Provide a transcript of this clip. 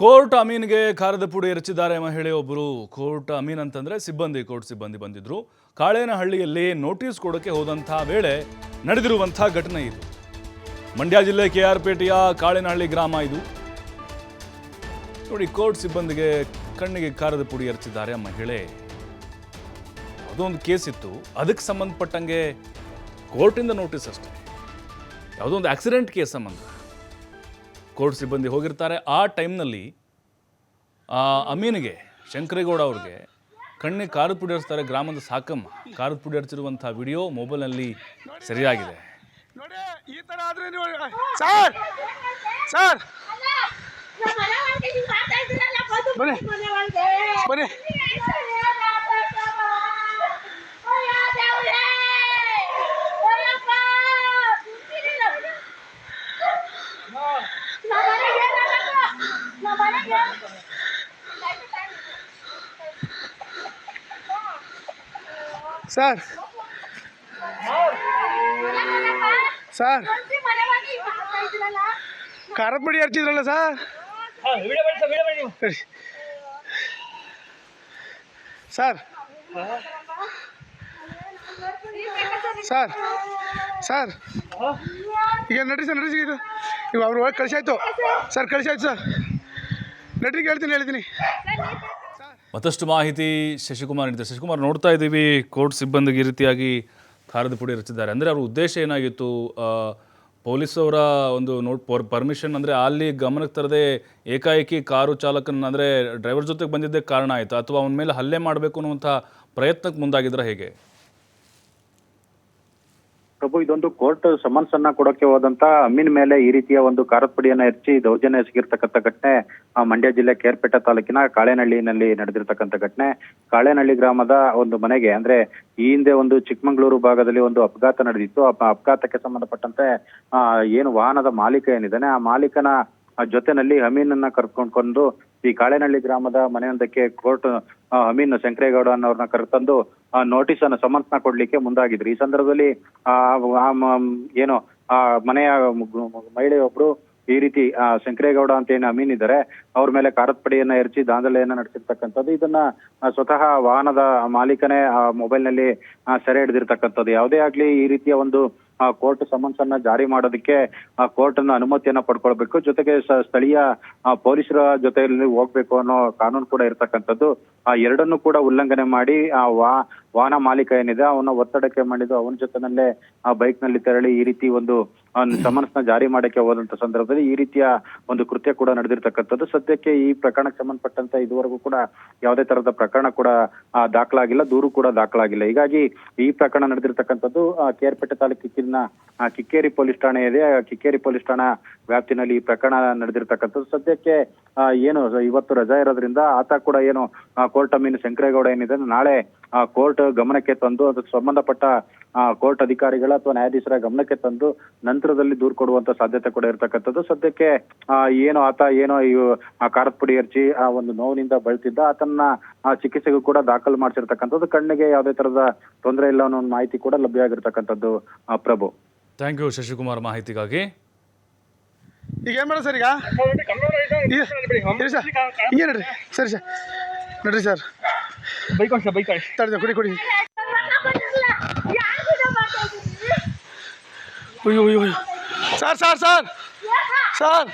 Court ಅಮೀನ್ಗೆ ಖಾರದ ಪುಡಿ ಎರಚಿದ್ದಾರೆ ಮಹಿಳೆಯೊಬ್ಬರು ಕೋರ್ಟ್ ಅಮೀನ್ ಅಂತಂದ್ರೆ ಸಿಬ್ಬಂದಿ, ಕೋರ್ಟ್ ಸಿಬ್ಬಂದಿ ಬಂದಿದ್ರು. ಕಾಳೇನಹಳ್ಳಿಯಲ್ಲಿ ನೋಟಿಸ್ ಕೊಡೋಕೆ ಹೋದಂತಹ ವೇಳೆ ನಡೆದಿರುವಂತಹ ಘಟನೆ ಇದು. ಮಂಡ್ಯ ಜಿಲ್ಲೆ ಕೆ ಆರ್ ಪೇಟೆಯ ಕಾಳೇನಹಳ್ಳಿ ಗ್ರಾಮ ಇದು. ನೋಡಿ, ಕೋರ್ಟ್ ಸಿಬ್ಬಂದಿಗೆ ಕಣ್ಣಿಗೆ ಖಾರದ ಪುಡಿ ಎರಚಿದ್ದಾರೆ ಮಹಿಳೆ ಅದೊಂದು ಕೇಸ್ ಇತ್ತು ಅದಕ್ಕೆ ಸಂಬಂಧಪಟ್ಟಂಗೆ ಕೋರ್ಟಿಂದ ನೋಟಿಸ್ ಅಷ್ಟೇ. ಯಾವುದೋ ಒಂದು ಆಕ್ಸಿಡೆಂಟ್ ಕೇಸ್ ಸಂಬಂಧ. ಕೋರ್ಟ್ ಸಿಬ್ಬಂದಿ ಹೋಗಿರ್ತಾರೆ. ಆ ಟೈಮ್ನಲ್ಲಿ ಆ ಅಮೀನ್ಗೆ ಶಂಕರೇಗೌಡ ಅವ್ರಿಗೆ ಕಣ್ಣಿಗೆ ಕಾರು ಪುಡಿ ಹರಿಸ್ತಾರೆ ಗ್ರಾಮದ ಸಾಕಮ್ಮ. ಖಾರದ ಪುಡಿ ಹರಿಸಿರುವಂಥ ವಿಡಿಯೋ ಮೊಬೈಲ್ನಲ್ಲಿ ಸರಿಯಾಗಿದೆ. ನೋಡಿ ಈ ತರ ಆದ್ರೆ ನೀವು ಸರ್ ಸರ್. ಬನ್ನಿ. ಬನ್ನಿ. ಸರ್ ಸರ್ ಖಾರದ ಪುಡಿ ಹರ್ಚಿದ್ರಲ್ಲ ಸರ್ ಸರ್ ಸರ್ ಸರ್ ಈಗ ನಡ್ರಿ ಸರ್ ನಡ್ರಿ ಇದು ಈಗ ಅವ್ರು ಹೋಗಿ ಕಳಿಸಾಯ್ತು ಸರ್ ಕಳಿಸಾಯ್ತು ಸರ್ ನಡ್ರಿಗೆ ಹೇಳ್ತೀನಿ ಹೇಳ್ತೀನಿ. ಮತ್ತಷ್ಟು ಮಾಹಿತಿ ಶಶಿಕುಮಾರ್ ನೀಡಿದ್ದಾರೆ. ಶಶಿಕುಮಾರ್, ನೋಡ್ತಾ ಇದ್ದೀವಿ, ಕೋರ್ಟ್ ಸಿಬ್ಬಂದಿಗೆ ಈ ರೀತಿಯಾಗಿ ಖಾರದ ಪುಡಿ ರಚಿದ್ದಾರೆ. ಅಂದರೆ ಅವ್ರ ಉದ್ದೇಶ ಏನಾಗಿತ್ತು? ಪೊಲೀಸವರ ಒಂದು ನೋಟ್ ಪರ್ಮಿಷನ್ ಅಂದರೆ ಅಲ್ಲಿ ಗಮನಕ್ಕೆ ತರದೆ ಏಕಾಏಕಿ ಕಾರು ಚಾಲಕನ ಅಂದರೆ ಡ್ರೈವರ್ ಜೊತೆಗೆ ಬಂದಿದ್ದೇ ಕಾರಣ ಆಯಿತು. ಅಥವಾ ಅವನ ಮೇಲೆ ಹಲ್ಲೆ ಮಾಡಬೇಕು ಅನ್ನುವಂಥ ಪ್ರಯತ್ನಕ್ಕೆ ಮುಂದಾಗಿದ್ರೆ ಹೇಗೆ? ಪ್ರಭು, ಇದೊಂದು ಕೋರ್ಟ್ ಸಮನ್ಸ್ ಅನ್ನ ಕೊಡೋಕೆ ಹೋದಂತ ಅಮೀನ್ ಮೇಲೆ ಈ ರೀತಿಯ ಒಂದು ಖಾರದ ಪುಡಿಯನ್ನ ಹೆಚ್ಚಿ ದೌರ್ಜನ್ಯ ಎಸಗಿರ್ತಕ್ಕಂಥ ಘಟನೆ ಮಂಡ್ಯ ಜಿಲ್ಲೆ ಕೇರ್ಪೇಟೆ ತಾಲೂಕಿನ ಕಾಳೇನಹಳ್ಳಿನಲ್ಲಿ ನಡೆದಿರ್ತಕ್ಕಂಥ ಘಟನೆ. ಕಾಳೇನಹಳ್ಳಿ ಗ್ರಾಮದ ಒಂದು ಮನೆಗೆ, ಅಂದ್ರೆ ಈ ಹಿಂದೆ ಒಂದು ಚಿಕ್ಕಮಂಗ್ಳೂರು ಭಾಗದಲ್ಲಿ ಒಂದು ಅಪಘಾತ ನಡೆದಿತ್ತು. ಅಪಘಾತಕ್ಕೆ ಸಂಬಂಧಪಟ್ಟಂತೆ ಏನು ವಾಹನದ ಮಾಲೀಕ ಏನಿದ್ದಾನೆ, ಆ ಮಾಲೀಕನ ಜೊತೆನಲ್ಲಿ ಅಮೀನನ್ನ ಕರ್ಕೊಂಡ್ಕೊಂಡು ಈ ಕಾಳೆನಹಳ್ಳಿ ಗ್ರಾಮದ ಮನೆಯೊಂದಕ್ಕೆ ಕೋರ್ಟ್ ಅಮೀನ್ ಶಂಕರೇಗೌಡ ಅನ್ನೋರ್ನ ಕರೆತಂದು ನೋಟಿಸ್ ಅನ್ನು ಸಮನ್ಸ್ನ ಕೊಡ್ಲಿಕ್ಕೆ ಮುಂದಾಗಿದ್ರು. ಈ ಸಂದರ್ಭದಲ್ಲಿ ಏನು, ಆ ಮನೆಯ ಮಹಿಳೆಯೊಬ್ರು ಈ ರೀತಿ ಶಂಕರೇಗೌಡ ಅಂತ ಏನು ಅಮೀನ್ ಇದ್ದಾರೆ, ಅವ್ರ ಮೇಲೆ ಕಾರತ್ಪಡೆಯನ್ನ ಪಡಿಯನ್ನ ಎರಚಿ ದಾಂಧಲೆಯನ್ನ ನಡೆಸಿರ್ತಕ್ಕಂಥದ್ದು, ಇದನ್ನ ಸ್ವತಃ ವಾಹನದ ಮಾಲೀಕನೇ ಆ ಮೊಬೈಲ್ನಲ್ಲಿ ಸೆರೆ ಹಿಡಿದಿರ್ತಕ್ಕಂಥದ್ದು. ಯಾವುದೇ ಆಗ್ಲಿ ಈ ರೀತಿಯ ಒಂದು ಕೋರ್ಟ್ ಸಮನ್ಸ್ ಅನ್ನ ಜಾರಿ ಮಾಡೋದಕ್ಕೆ ಕೋರ್ಟ್ ಅನ್ನ ಅನುಮತಿಯನ್ನ ಪಡ್ಕೊಳ್ಬೇಕು. ಜೊತೆಗೆ ಸ್ಥಳೀಯ ಪೊಲೀಸರ ಜೊತೆಯಲ್ಲಿ ಹೋಗ್ಬೇಕು ಅನ್ನೋ ಕಾನೂನು ಕೂಡ ಇರ್ತಕ್ಕಂಥದ್ದು, ಆ ಎರಡನ್ನು ಕೂಡ ಉಲ್ಲಂಘನೆ ಮಾಡಿ, ಆ ವಾ, ವಾಹನ ಮಾಲೀಕ ಏನಿದೆ ಅವನ ಒತ್ತಡಕ್ಕೆ ಮಾಡಿದ್ದು, ಅವನ ಜೊತೆನಲ್ಲೇ ಆ ಬೈಕ್ನಲ್ಲಿ ತೆರಳಿ ಈ ರೀತಿ ಒಂದು ಸಮನ್ಸ್ನ ಜಾರಿ ಮಾಡಕ್ಕೆ ಹೋದಂತ ಸಂದರ್ಭದಲ್ಲಿ ಈ ರೀತಿಯ ಒಂದು ಕೃತ್ಯ ಕೂಡ ನಡೆದಿರ್ತಕ್ಕಂಥದ್ದು. ಸದ್ಯಕ್ಕೆ ಈ ಪ್ರಕರಣಕ್ಕೆ ಸಂಬಂಧಪಟ್ಟಂತ ಇದುವರೆಗೂ ಕೂಡ ಯಾವುದೇ ತರಹದ ಪ್ರಕರಣ ಕೂಡ ದಾಖಲಾಗಿಲ್ಲ, ದೂರು ಕೂಡ ದಾಖಲಾಗಿಲ್ಲ. ಹೀಗಾಗಿ ಈ ಪ್ರಕರಣ ನಡೆದಿರ್ತಕ್ಕಂಥದ್ದು ಕೇರ್ಪೇಟೆ ತಾಲೂಕಿನ ಕಿಕ್ಕೇರಿ ಪೊಲೀಸ್ ಠಾಣೆ ಇದೆ. ಕಿಕ್ಕೇರಿ ಪೊಲೀಸ್ ಠಾಣಾ ವ್ಯಾಪ್ತಿನಲ್ಲಿ ಈ ಪ್ರಕರಣ ನಡೆದಿರ್ತಕ್ಕಂಥದ್ದು. ಸದ್ಯಕ್ಕೆ ಏನು ಇವತ್ತು ರಜಾ ಇರೋದ್ರಿಂದ ಆತ ಕೂಡ ಏನು ಕೋರ್ಟ್ ಅಮೀನ್ ಶಂಕರೇಗೌಡ ಏನಿದೆ ನಾಳೆ ಕೋರ್ಟ್ ಗಮನಕ್ಕೆ ತಂದು ಅದಕ್ಕೆ ಸಂಬಂಧಪಟ್ಟ ಕೋರ್ಟ್ ಅಧಿಕಾರಿಗಳ ಅಥವಾ ನ್ಯಾಯಾಧೀಶರ ಗಮನಕ್ಕೆ ತಂದು ನಂತರದಲ್ಲಿ ದೂರು ಕೊಡುವಂತ ಸಾಧ್ಯತೆ ಕೂಡ ಇರ್ತಕ್ಕಂಥದ್ದು. ಸದ್ಯಕ್ಕೆ ಏನು ಆತ ಏನೋ ಆ ಖಾರದ ಪುಡಿ ಆ ಒಂದು ನೋವಿನಿಂದ ಬಳಲ್ತಿದ್ದ ಆತನ್ನ ಆ ಚಿಕಿತ್ಸೆಗೂ ಕೂಡ ದಾಖಲು ಮಾಡಿಸಿರ್ತಕ್ಕಂಥದ್ದು. ಕಣ್ಣಿಗೆ ಯಾವುದೇ ತರದ ತೊಂದರೆ ಇಲ್ಲ ಅನ್ನೋ ಒಂದು ಮಾಹಿತಿ ಕೂಡ ಲಭ್ಯವಾಗಿರ್ತಕ್ಕಂಥದ್ದು ಆ, ಪ್ರಭು. ಥ್ಯಾಂಕ್ ಯು ಶಶಿಕುಮಾರ್ ಮಾಹಿತಿಗಾಗಿ. ಈಗ ಏನು ಮಾಡೋದು ಸರ್ ಈಗ? ಸರ್. ಹಿಂಗೆ ನೋಡ್ರಿ. ಸರಿ ಸರ್. ನೋಡ್ರಿ ಸರ್. ಬೈಕ್ ಸರ್ ಬೈಕ್ ತಡೆದ ತಡಿ ಕುಡಿ ಕುಡಿ. ಅಯ್ಯೋ ಅಯ್ಯೋ ಅಯ್ಯೋ. Sir sir sir. ಸರ್.